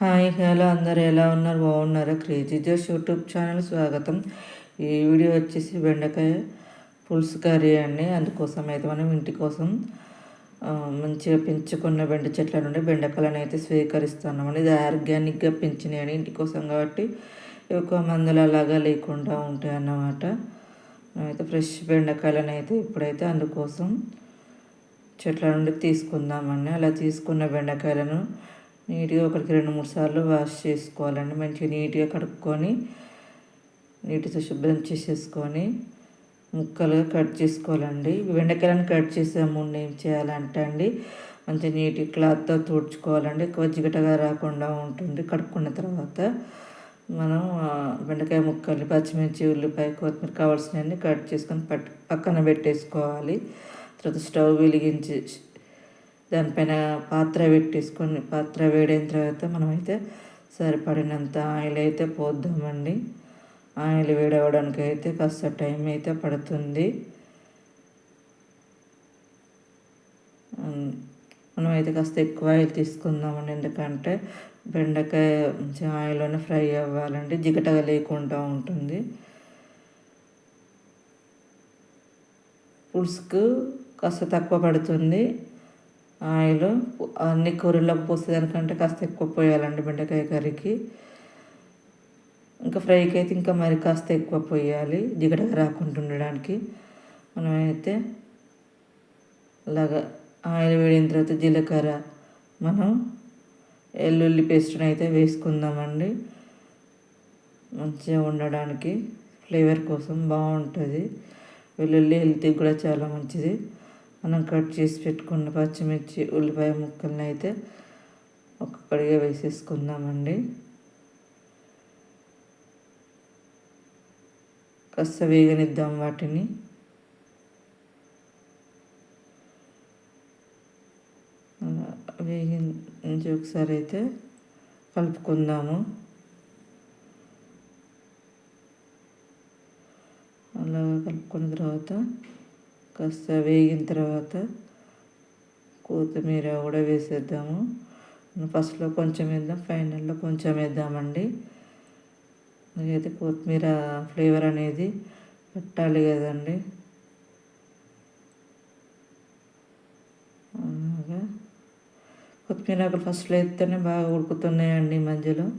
Hi hello అందరు ఎలా ఉన్నారు? బాగున్నారా? క్రేజీ జోష్ యూట్యూబ్ ఛానల్ స్వాగతం. ఈ వీడియో వచ్చేసి బెండకాయ పులుసు కర్రీ అండి. అందుకోసం అయితే మనం ఇంటి కోసం మంచిగా పెంచుకున్న బెండ చెట్ల నుండి బెండకాయలను అయితే స్వీకరిస్తున్నామండి ఇది ఆర్గానిక్గా పెంచినాయని ఇంటి కోసం కాబట్టి. ఎక్కువ మందులు అలాగా లేకుండా ఉంటాయి అన్నమాట. అయితే ఫ్రెష్ బెండకాయలను అయితే ఇప్పుడైతే అందుకోసం చెట్ల నుండి తీసుకుందామండి అలా తీసుకున్న బెండకాయలను నీట్గా ఒకటికి రెండు మూడు సార్లు వాష్ చేసుకోవాలండి. మంచిగా నీట్గా కడుక్కొని నీటితో శుభ్రం చేసేసుకొని ముక్కలుగా కట్ చేసుకోవాలండి. బెండకాయలను కట్ చేసే ముందు ఏం చేయాలంటే అండి మంచిగా నీటి క్లాత్తో తుడుచుకోవాలండి. ఎక్కువ జిగటగా రాకుండా ఉంటుంది. కడుక్కున్న తర్వాత మనం బెండకాయ ముక్కలు పచ్చిమిర్చి ఉల్లిపాయ కొత్తిమీర కావాల్సినవన్నీ కట్ చేసుకొని పట్ పక్కన పెట్టేసుకోవాలి. తర్వాత స్టవ్ వెలిగించి దానిపైన పాత్ర పెట్టేసుకొని పాత్ర వేడైన తర్వాత మనమైతే సరిపడినంత ఆయిల్ అయితే పోద్దామండి. ఆయిల్ వేడవడానికి అయితే కాస్త టైం అయితే పడుతుంది. మనమైతే కాస్త ఎక్కువ ఆయిల్ తీసుకుందామండి. ఎందుకంటే బెండకాయ మంచి ఆయిల్లోనే ఫ్రై అవ్వాలండి. జిగటగా లేకుండా ఉంటుంది. పులుసుకు కాస్త తక్కువ పడుతుంది. ఆయిల్ అన్ని కూరల్లోకి పోసేదానికంటే కాస్త ఎక్కువ పోయాలండి బెండకాయ కర్రీకి. ఇంకా ఫ్రైకి అయితే ఇంకా మరి కాస్త ఎక్కువ పోయాలి జిగటగా రాకుండా ఉండడానికి. మనమైతే అలాగా ఆయిల్ వేడిన తర్వాత జీలకర్ర మనం వెల్లుల్లి పేస్ట్ని అయితే వేసుకుందామండి. మంచిగా ఉండడానికి ఫ్లేవర్ కోసం బాగుంటుంది. వెల్లుల్లి హెల్త్కి కూడా చాలా మంచిది. మనం కట్ చేసి పెట్టుకున్న పచ్చిమిర్చి ఉల్లిపాయ ముక్కల్ని అయితే ఒక్కొక్కడిగా వేసేసుకుందామండి. కాస్త వేగనిద్దాం వాటిని. వేగించి ఒకసారి అయితే కలుపుకుందాము. అలా కలుపుకున్న తర్వాత కాస్త వేగిన తర్వాత కొత్తిమీర కూడా వేసేద్దాము. ఫస్ట్లో కొంచెం వేద్దాం ఫైనల్లో కొంచెం వేద్దామండి. అయితే కొత్తిమీర ఫ్లేవర్ అనేది పెట్టాలి కదండి. కొత్తిమీర ఆకులు ఫస్ట్లో వేస్తేనే బాగా ఉడుకుతున్నాయండి మధ్యలో.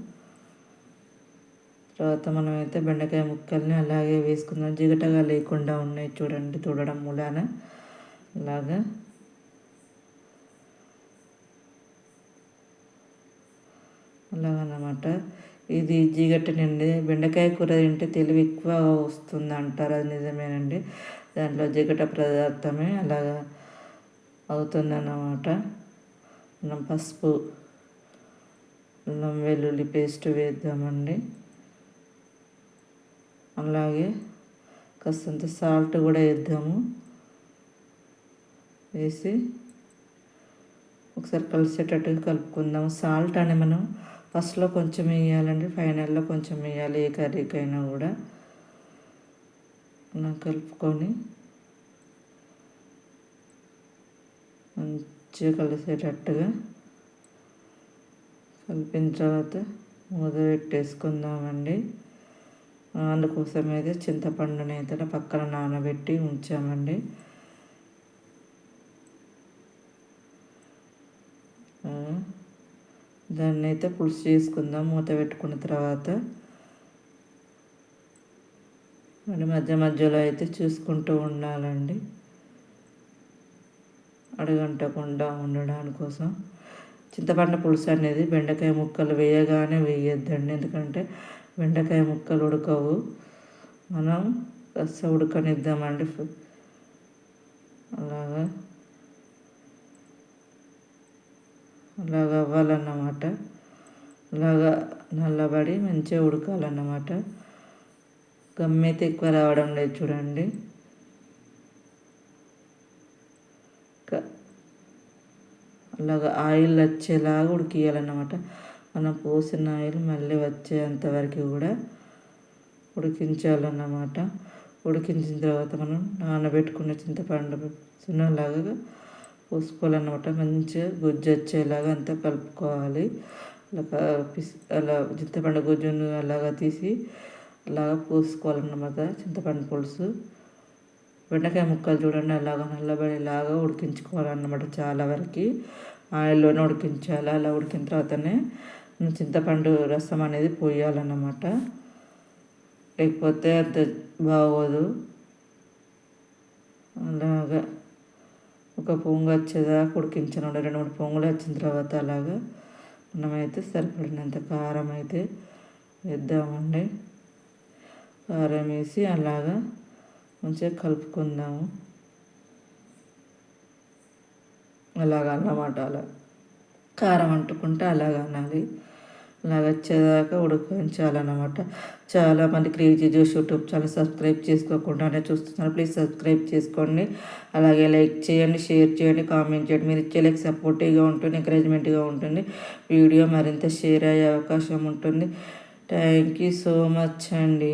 తర్వాత మనం అయితే బెండకాయ ముక్కల్ని అలాగే వేసుకుందాం. జిగటగా లేకుండా ఉన్నాయి చూడండి చూడడం మూలాన. అలాగా. అలాగనమాట. ఇది జిగటనండి బెండకాయ కూర తింటే తెలివి ఎక్కువ వస్తుంది అంటారు అది నిజమేనండి. దాంట్లో జిగట పదార్థమే అలాగా అవుతుందన్నమాట. మనం పసుపు అల్లం వెల్లుల్లి పేస్ట్ వేద్దామండి. అలాగే కాస్తంత సాల్ట్ కూడా వేద్దాము. వేసి ఒకసారి కలిసేటట్టుగా కలుపుకుందాం సాల్ట్ అని మనం ఫస్ట్లో కొంచెం వేయాలండి ఫైనల్లో కొంచెం వేయాలి ఏ కర్రీకైనా కూడా. కలుపుకొని మంచిగా కలిసేటట్టుగా కలిపిన తర్వాత మూత పెట్టేసుకుందామండి. అందుకోసం అయితే చింతపండుని అయితే పక్కన నానబెట్టి ఉంచామండి. దాన్ని అయితే పులుసు చేసుకుందాం. మూత పెట్టుకున్న తర్వాత మరి మధ్య మధ్యలో అయితే చూసుకుంటూ ఉండాలండి. అడగంటకుండా ఉండడానికి కోసం. చింతపండు పులుసు అనేది బెండకాయ ముక్కలు వేయగానే వేయొద్దండి. ఎందుకంటే బెండకాయ ముక్కలు ఉడకవు. మనం కాస్త ఉడకనిద్దామండి అలాగా? అలాగా అవ్వాలన్నమాట. అలాగా నల్లబడి మంచిగా ఉడకాలన్నమాట. గమ్మైతే ఎక్కువ రావడం లేదు చూడండి. అలాగా ఆయిల్ వచ్చేలాగా ఉడికియాలన్నమాట మనం పోసిన ఆయిల్ మళ్ళీ వచ్చేంత వరకు కూడా ఉడికించాలన్నమాట. ఉడికించిన తర్వాత మనం నానబెట్టుకున్న చింతపండు సున్నలాగా పోసుకోవాలన్నమాట. మంచిగా గుజ్జు వచ్చేలాగా అంతా కలుపుకోవాలి. అలా పిస్ అలా చింతపండు గుజ్జును అలాగా తీసి అలాగా పోసుకోవాలన్నమాట. చింతపండు పులుసు. బెండకాయ ముక్కలు చూడండి అలాగా నల్లబడేలాగా ఉడికించుకోవాలన్నమాట చాలా వరకు. ఆయిల్లోనే ఉడికించాలి. అలా ఉడికిన తర్వాతనే చింతపండు రసం అనేది పోయాలన్నమాట. లేకపోతే అంత బాగోదు. అలాగా. ఒక పొంగు వచ్చేదాకా ఉడికించను రెండు మూడు పొంగులు వచ్చిన తర్వాత అలాగా మనమైతే సరిపడినంత కారం అయితే వేద్దామండి. కారం వేసి అలాగా మంచిగా కలుపుకుందాము. అలాగ అన్నమాట అలా. కారం అంటుకుంటే అలాగ అనాలి అలాగ వచ్చేదాకా ఉడికించాలన్నమాట చాలామంది crazy juice YouTube channel subscribe చేసుకోకుండానే చూస్తున్నారు. ప్లీజ్ సబ్స్క్రైబ్ చేసుకోండి. అలాగే లైక్ చేయండి షేర్ చేయండి కామెంట్ చేయండి. మీరు ఇచ్చే లైక్ సపోర్టివ్గా ఉంటుంది ఎంకరేజ్మెంట్గా ఉంటుంది. వీడియో మరింత షేర్ అయ్యే అవకాశం ఉంటుంది. థ్యాంక్ యూ సో మచ్ అండి.